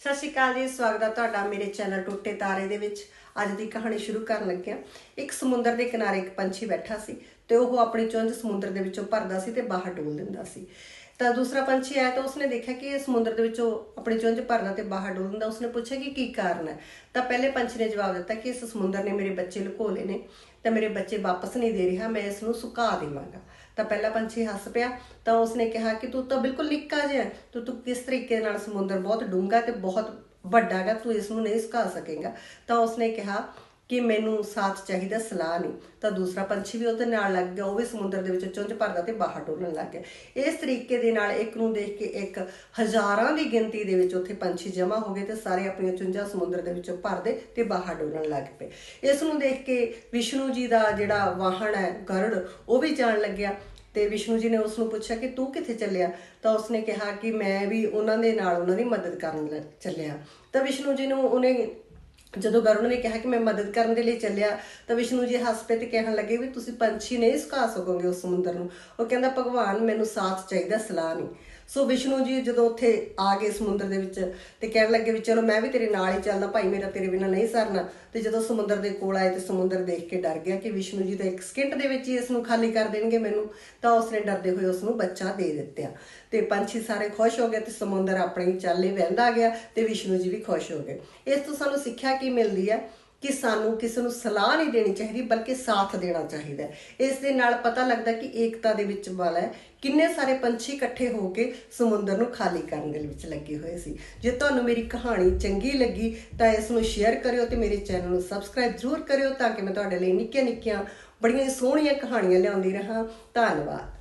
ਸਤਿ ਸ਼੍ਰੀ ਅਕਾਲ ਜੀ, ਸਵਾਗਤ ਹੈ ਤੁਹਾਡਾ ਮੇਰੇ ਚੈਨਲ ਟੁੱਟੇ ਤਾਰੇ ਦੇ ਵਿੱਚ। ਅੱਜ ਦੀ ਕਹਾਣੀ ਸ਼ੁਰੂ ਕਰਨ ਲੱਗਿਆ। ਇੱਕ ਸਮੁੰਦਰ ਦੇ ਕਿਨਾਰੇ ਇੱਕ ਪੰਛੀ ਬੈਠਾ ਸੀ ਤੇ ਉਹ ਆਪਣੀ ਚੁੰਝ ਸਮੁੰਦਰ ਦੇ ਵਿੱਚੋਂ ਭਰਦਾ ਸੀ ਤੇ ਬਾਹਰ ਡੋਲ ਦਿੰਦਾ ਸੀ। ਤਾਂ ਦੂਸਰਾ ਪੰਛੀ ਆਇਆ ਤਾਂ ਉਸਨੇ ਦੇਖਿਆ ਕਿ ਇਹ ਸਮੁੰਦਰ ਦੇ ਵਿੱਚੋਂ ਆਪਣੀ ਚੁੰਝ ਭਰਨਾ ਤੇ ਬਾਹਰ ਡੋਲ ਦਿੰਦਾ ਉਸਨੇ ਪੁੱਛਿਆ ਕਿ ਕੀ ਕਾਰਨ ਹੈ? ਤਾਂ ਪਹਿਲੇ ਪੰਛੀ ਨੇ ਜਵਾਬ ਦਿੱਤਾ ਕਿ ਇਸ ਸਮੁੰਦਰ ਨੇ ਮੇਰੇ ਬੱਚੇ ਲੁਕੋ ਲਏ ਨੇ ਤਾਂ ਮੇਰੇ ਬੱਚੇ ਵਾਪਸ ਨਹੀਂ ਦੇ ਰਿਹਾ ਮੈਂ ਇਸ ਨੂੰ ਸੁਕਾ ਦੇਵਾਂਗਾ। ਤਾਂ ਪਹਿਲਾ ਪੰਛੀ ਹੱਸ ਪਿਆ ਤਾਂ ਉਸਨੇ ਕਿਹਾ ਕਿ ਤੂੰ ਤਾਂ ਬਿਲਕੁਲ ਨਿੱਕਾ ਜਿਹਾ ਹੈ, ਤੂੰ ਤੂੰ ਕਿਸ ਤਰੀਕੇ ਨਾਲ ਸਮੁੰਦਰ ਬਹੁਤ ਡੂੰਘਾ ਤੇ ਬਹੁਤ ਵੱਡਾ ਹੈਗਾ ਤੂੰ ਇਸ ਨੂੰ ਨਹੀਂ ਸੁਕਾ ਸਕੇਗਾ। ਤਾਂ ਉਸਨੇ ਕਿਹਾ ਕਿ ਮੈਨੂੰ ਸਾਥ ਚਾਹੀਦਾ, ਸਲਾਹ ਨਹੀਂ। ਤਾਂ ਦੂਸਰਾ ਪੰਛੀ ਵੀ ਉਹਦੇ ਨਾਲ ਲੱਗ ਗਿਆ, ਉਹ ਵੀ ਸਮੁੰਦਰ ਦੇ ਵਿੱਚ ਚੁੰਝ ਭਰਦਾ ਤੇ ਬਾਹਰ ਡੋਲਣ ਲੱਗ ਗਿਆ। ਇਸ ਤਰੀਕੇ ਦੇ ਨਾਲ ਇੱਕ ਨੂੰ ਦੇਖ ਕੇ ਇੱਕ ਹਜ਼ਾਰਾਂ ਦੀ ਗਿਣਤੀ ਦੇ ਵਿੱਚ ਉੱਥੇ ਪੰਛੀ ਜਮ੍ਹਾਂ ਹੋ ਗਏ ਤੇ ਸਾਰੇ ਆਪਣੀਆਂ ਚੁੰਝਾਂ ਸਮੁੰਦਰ ਦੇ ਵਿੱਚੋਂ ਭਰਦੇ ਤੇ ਬਾਹਰ ਡੋਲਣ ਲੱਗ ਪਏ। ਇਸ ਨੂੰ ਦੇਖ ਕੇ ਵਿਸ਼ਨੂੰ ਜੀ ਦਾ ਜਿਹੜਾ ਵਾਹਣ ਹੈ, ਗਰੜ, ਉਹ ਵੀ ਜਾਣ ਲੱਗਿਆ ਤੇ ਵਿਸ਼ਨੂੰ ਜੀ ਨੇ ਉਸ ਨੂੰ ਪੁੱਛਿਆ ਕਿ ਤੂੰ ਕਿੱਥੇ ਚੱਲਿਆ? ਤਾਂ ਉਸਨੇ ਕਿਹਾ ਕਿ ਮੈਂ ਵੀ ਉਹਨਾਂ ਦੇ ਨਾਲ ਉਹਨਾਂ ਦੀ ਮਦਦ ਕਰਨ ਲਈ ਚੱਲਿਆ। ਤਾਂ ਵਿਸ਼ਨੂੰ ਜੀ ਨੂੰ ਉਹਨੇ ਜਦੋਂ ਗਰੁਣ ਨੇ ਕਿਹਾ ਕਿ ਮੈਂ ਮਦਦ ਕਰਨ ਦੇ ਲਈ ਚੱਲਿਆ, ਤਾਂ ਵਿਸ਼ਨੂੰ ਜੀ ਹੱਸ ਪਏ ਤੇ ਕਹਿਣ ਲੱਗੇ ਵੀ ਤੁਸੀਂ ਪੰਛੀ ਨਹੀਂ ਸੁਕਾ ਸਕੋਗੇ ਉਸ ਸਮੁੰਦਰ ਨੂੰ। ਉਹ ਕਹਿੰਦਾ, ਭਗਵਾਨ, ਮੈਨੂੰ ਸਾਥ ਚਾਹੀਦਾ, ਸਲਾਹ ਨਹੀਂ। ਸੋ ਵਿਸ਼ਨੂੰ ਜੀ ਜਦੋਂ ਉੱਥੇ ਆ ਗਏ ਸਮੁੰਦਰ ਦੇ ਵਿੱਚ ਤੇ ਕਹਿਣ ਲੱਗੇ ਵੀ ਚਲੋ ਮੈਂ ਵੀ ਤੇਰੇ ਨਾਲ ਹੀ ਚੱਲਦਾ, ਭਾਈ ਮੇਰਾ ਤੇਰੇ ਬਿਨਾਂ ਨਹੀਂ ਸਰਨਾ। ਤੇ ਜਦੋਂ ਸਮੁੰਦਰ ਦੇ ਕੋਲ ਆਏ ਤੇ ਸਮੁੰਦਰ ਦੇਖ ਕੇ ਡਰ ਗਿਆ ਕਿ ਵਿਸ਼ਨੂੰ ਜੀ ਤਾਂ ਇੱਕ ਸਕਿੰਟ ਦੇ ਵਿੱਚ ਹੀ ਇਸ ਨੂੰ ਖਾਲੀ ਕਰ ਦੇਣਗੇ ਮੈਨੂੰ, ਤਾਂ ਉਸਨੇ ਡਰਦੇ ਹੋਏ ਉਸ ਨੂੰ ਬੱਚਾ ਦੇ ਦਿੱਤਾ। ਤੇ ਪੰਛੀ ਸਾਰੇ ਖੁਸ਼ ਹੋ ਗਏ ਤੇ ਸਮੁੰਦਰ ਆਪਣੇ ਚਾਲੇ ਵਹਿੰਦਾ ਗਿਆ ਤੇ ਵਿਸ਼ਨੂੰ ਜੀ ਵੀ ਖੁਸ਼ ਹੋ ਗਏ। ਇਸ ਤੋਂ ਸਾਨੂੰ ਸਿੱਖਿਆ ਕੀ ਮਿਲਦੀ ਹੈ? ਕਿ ਸਾਨੂੰ ਕਿਸੇ ਨੂੰ ਸਲਾਹ ਨਹੀਂ ਦੇਣੀ ਚਾਹੀਦੀ, ਬਲਕਿ ਸਾਥ ਦੇਣਾ ਚਾਹੀਦਾ ਇਸ ਦੇ ਨਾਲ ਪਤਾ ਲੱਗਦਾ ਕਿ ਏਕਤਾ ਦੇ ਵਿੱਚ ਵਾਲਾ ਹੈ। ਕਿੰਨੇ ਸਾਰੇ ਪੰਛੀ ਇਕੱਠੇ ਹੋ ਕੇ ਸਮੁੰਦਰ ਨੂੰ ਖਾਲੀ ਕਰਨ ਦੇ ਵਿੱਚ ਲੱਗੇ ਹੋਏ ਸੀ। ਜੇ ਤੁਹਾਨੂੰ ਮੇਰੀ ਕਹਾਣੀ ਚੰਗੀ ਲੱਗੀ, ਤਾਂ ਇਸ ਨੂੰ ਸ਼ੇਅਰ ਕਰਿਓ ਤੇ ਮੇਰੇ ਚੈਨਲ ਨੂੰ ਸਬਸਕ੍ਰਾਈਬ ਜ਼ਰੂਰ ਕਰਿਓ ਤਾਂ ਕਿ ਮੈਂ ਤੁਹਾਡੇ ਲਈ ਨਿੱਕੀਆਂ ਨਿੱਕੀਆਂ ਬੜੀਆਂ ਸੋਹਣੀਆਂ ਕਹਾਣੀਆਂ ਲਿਆਉਂਦੀ ਰਹਾਂ। ਧੰਨਵਾਦ।